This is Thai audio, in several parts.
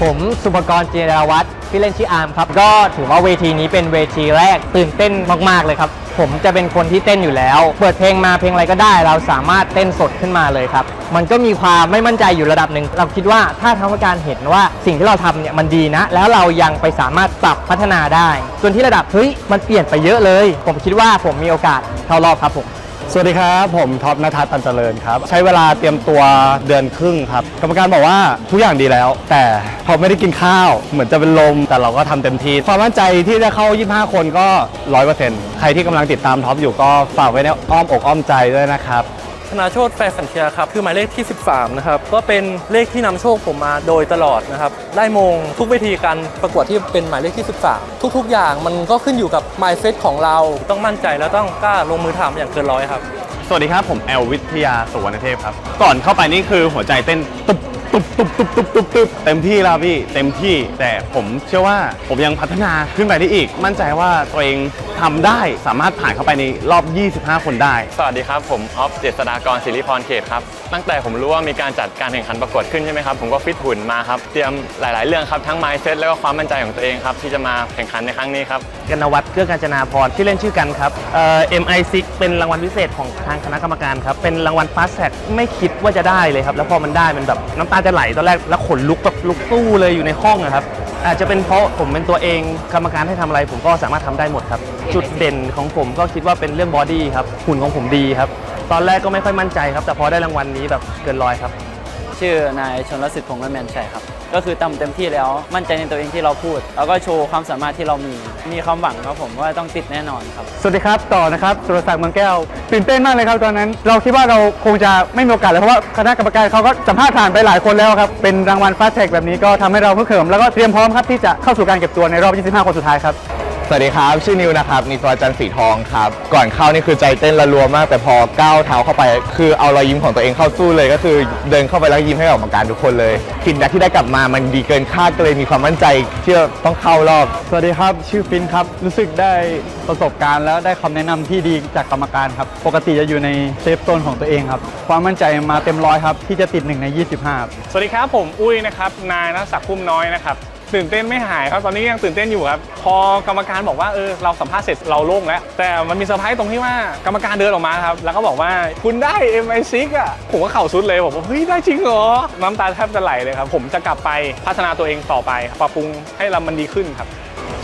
ผมสุภกรเจราวัตรที่เล่นชื่ออาร์มครับ ก็ถือว่าเวทีนี้เป็นเวทีแรกตื่นเต้นมากๆเลยครับ ผมจะเป็นคนที่เต้นอยู่แล้ว เปิดเพลงมาเพลงอะไรก็ได้ เราสามารถเต้นสดขึ้นมาเลยครับ มันก็มีความไม่มั่นใจอยู่ระดับหนึ่ง เราคิดว่าถ้าทางการเห็นว่าสิ่งที่เราทำเนี่ยมันดีนะ แล้วเรายังไปสามารถปรับพัฒนาได้ จนที่ระดับเฮ้ยมันเปลี่ยนไปเยอะเลย ผมคิดว่าผมมีโอกาสเข้ารอบครับผม สวัสดีครับผมท็อปนทัศน์ตันเจริญครับ ใช้เวลาเตรียมตัวเดือนครึ่งครับ กรรมการบอกว่าทุกอย่างดีแล้ว แต่พอไม่ได้กินข้าว เหมือนจะเป็นลม แต่เราก็ทำเต็มที่ ความมั่นใจที่จะเข้า 25 คนก็ 100%ใครที่กำลังติดตามท็อปอยู่ก็ฝากไว้ในอ้อมอกอ้อมใจด้วยนะครับ ธนาโชตแฟร์สันเทียครับ คือหมายเลขที่ 13 นะครับ ก็เป็นเลขที่นำโชคผมมาโดยตลอดนะครับ ได้มงทุกเวทีการประกวดที่เป็นหมายเลขที่ 13 ทุก ๆ อย่างมันก็ขึ้นอยู่กับ mindset ของเรา ต้องมั่นใจแล้วต้องกล้าลงมือทำอย่างเกินร้อยครับ สวัสดีครับ ผมแอลวิทยาสุวรรณเทพครับ ก่อนเข้าไปนี่คือหัวใจเต้นตุบ ตุบตุบตุบตุบตุบตุบเต็มที่แล้วพี่เต็มที่แต่ผมเชื่อว่าผมยังพัฒนาขึ้นไปได้อีก มั่นใจว่าตัวเองทำได้สามารถผ่านเข้าไปในรอบ 25 คนได้ สวัสดีครับ ผมออฟเจษฎากรศิริพรเขตครับ ตั้งแต่ผมรู้ว่ามีการจัดการแข่งขันประกวดขึ้นใช่ไหมครับ ผมก็ฟิตหุ่นมาครับ เตรียมหลาย ๆ เรื่องครับ ทั้ง mindset แล้วก็ความมั่นใจของตัวเองครับ ที่จะมาแข่งขันในครั้งนี้ครับ กนวัฒน์เกื้อการจนาพรที่เล่นชื่อกันครับเอ่อ MI6 เป็นรางวัลพิเศษของทางคณะกรรมการครับ เป็นรางวัล Fast Track ไม่คิดว่าจะได้เลยครับ แล้วพอมันได้มันแบบน้ำตาจะไหลตอนแรกแล้วขนลุกแบบลุกตู้เลยอยู่ในห้องนะครับ อาจจะเป็นเพราะผมเป็นตัวเองกรรมการให้ทำอะไร ผมก็สามารถทำได้หมดครับ จุดเด่นของผมก็คิดว่าเป็นเรื่องบอดี้ครับหุ่นของผมดีครับ ตอนแรกก็ไม่ค่อยมั่นใจครับ แต่พอได้รางวัลนี้แบบเกินร้อยครับ ชื่อนายชนรสิทธิ์พงษ์และแมนชัยครับ ก็คือทำเต็มที่แล้ว มั่นใจในตัวเองที่เราพูด แล้วก็โชว์ความสามารถที่เรามี มีความหวังครับผมว่าต้องติดแน่นอนครับ สวัสดีครับต่อนะครับสุรศักดิ์เมืองแก้วตื่นเต้นมากเลยครับตอนนั้น เราคิดว่าเราคงจะไม่มีโอกาสเลยเพราะว่าคณะกรรมการเขาก็สัมภาษณ์ผ่านไปหลายคนแล้วครับเป็นรางวัลฟาสแท็กแบบนี้ก็ทำให้เราเพิ่มเขิมแล้วก็เตรียมพร้อมครับที่จะเข้าสู่การเก็บตัวในรอบ 25 คนสุดท้ายครับ สวัสดีครับ ชื่อนิวนะครับนิตวจันทร์สีทองครับ ก่อนเข้านี่คือใจเต้นระรัวมาก แต่พอก้าวเท้าเข้าไป คือเอารอยยิ้มของตัวเองเข้าสู้เลย ก็คือเดินเข้าไปแล้วยิ้มให้กับกรรมการทุกคนเลยฟีดแบ็กที่ได้กลับมามันดีเกินคาดก็เลยมีความมั่นใจที่จะต้องเข้ารอบ สวัสดีครับ ชื่อฟินครับ รู้สึกได้ประสบการณ์แล้วได้คำแนะนำที่ดีจากกรรมการครับ ปกติจะอยู่ในเซฟโซนของตัวเองครับ ความมั่นใจมาเต็มร้อยครับที่จะติด1ใน25ครับสวัสดีครับผมอุ้ยนะครับนายนักศักดิ์พุ่มน้อยนะครับ ตื่นเต้นไม่หายครับตอนนี้ยังตื่นเต้นอยู่ครับ พอกรรมการบอกว่าเออเราสัมภาษณ์เสร็จเราโล่งแล้ว แต่มันมีเซอร์ไพรส์ตรงที่ว่ากรรมการเดินออกมาครับ แล้วก็บอกว่าคุณได้ MI6 อะผมก็เข่าสุดเลยผมว่าเฮ้ยได้จริงเหรอ น้ำตาแทบจะไหลเลยครับ ผมจะกลับไปพัฒนาตัวเองต่อไป ปรับปรุงให้เรามันดีขึ้นครับ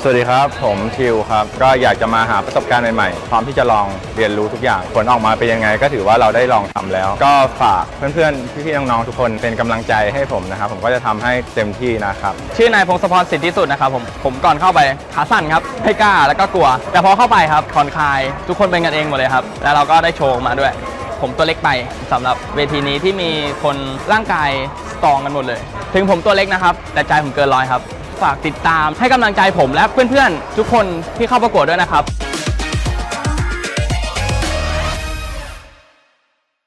วัสดีครับ ผมทิวครับ ก็อยากจะมาหาประสบการณ์ใหม่ๆ พร้อมที่จะลองเรียนรู้ทุกอย่าง ผลออกมาเป็นยังไงก็ถือว่าเราได้ลองทำแล้ว ก็ฝากเพื่อนๆ พี่ๆ น้องๆ ทุกคนเป็นกำลังใจให้ผมนะครับ ผมก็จะทำให้เต็มที่นะครับ ชื่อนายพงศพรสิทธิสุดนะครับผม ผมก่อนเข้าไปขาสั่นครับไม่กล้าแล้วก็กลัว แต่พอเข้าไปครับผ่อนคลาย ทุกคนเป็นกันเองหมดเลยครับ แล้วเราก็ได้โชว์มาด้วย ผมตัวเล็กไปสำหรับเวทีนี้ที่มีคนร่างกายสตรองกันหมดเลย ถึงผมตัวเล็กนะครับแต่ใจผมเกินร้อยครับ ฝากติดตามให้กำลังใจผมและเพื่อนๆ ทุกคนที่เข้าประกวดด้วยนะครับ